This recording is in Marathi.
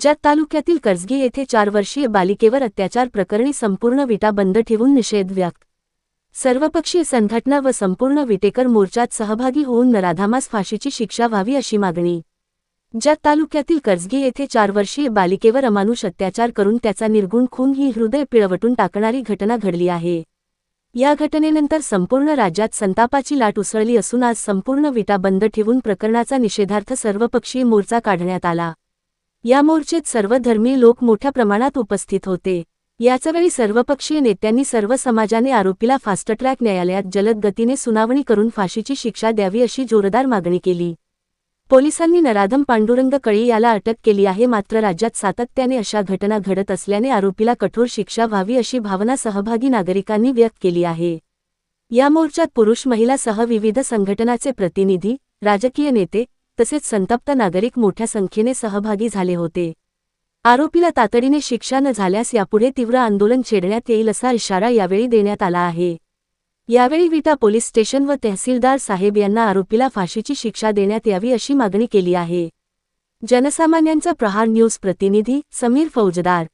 ज्यात तालुक्यातील कर्जगी येथे चार वर्षीय बालिकेवर अत्याचार प्रकरणी संपूर्ण विटा बंद ठेवून निषेध व्यक्त. सर्वपक्षीय संघटना व संपूर्ण विटेकर मोर्चात सहभागी होऊन नराधामास फाशीची शिक्षा व्हावी अशी मागणी. ज्यात तालुक्यातील कर्जगी येथे चार वर्षीय बालिकेवर अमानुष अत्याचार करून त्याचा निर्गुण खून ही हृदय पिळवटून टाकणारी घटना घडली आहे. या घटनेनंतर संपूर्ण राज्यात संतापाची लाट उसळली असून आज संपूर्ण विटा बंद ठेवून प्रकरणाचा निषेधार्थ सर्वपक्षीय मोर्चा काढण्यात आला. या मोर्चेत सर्व धर्मीय लोक मोठ्या प्रमाणात उपस्थित होते. याचवेळी सर्वपक्षीय नेत्यांनी सर्व समाजाने आरोपीला फास्ट ट्रॅक न्यायालयात जलद गतीने सुनावणी करून फाशीची शिक्षा द्यावी अशी जोरदार मागणी केली. पोलिसांनी नराधम पांडुरंग कळी याला अटक केली आहे मात्र राज्यात सातत्याने अशा घटना घडत असल्याने आरोपीला कठोर शिक्षा व्हावी अशी भावना सहभागी नागरिकांनी व्यक्त केली आहे. या मोर्चात पुरुष महिलासह विविध संघटनाचे प्रतिनिधी राजकीय नेते तसेच संतप्त नागरिक मोठ्या संख्येने सहभागी झाले होते. आरोपीला तातडीने शिक्षा न झाल्यास यापुढे तीव्र आंदोलन छेडण्यात येईल असा इशारा यावेळी देण्यात आला आहे. यावेळी विटा पोलीस स्टेशन व तहसीलदार साहेब यांना आरोपीला फाशीची शिक्षा देण्यात यावी अशी मागणी केली आहे. जनसामान्यांचा प्रहार न्यूज प्रतिनिधी समीर फौजदार.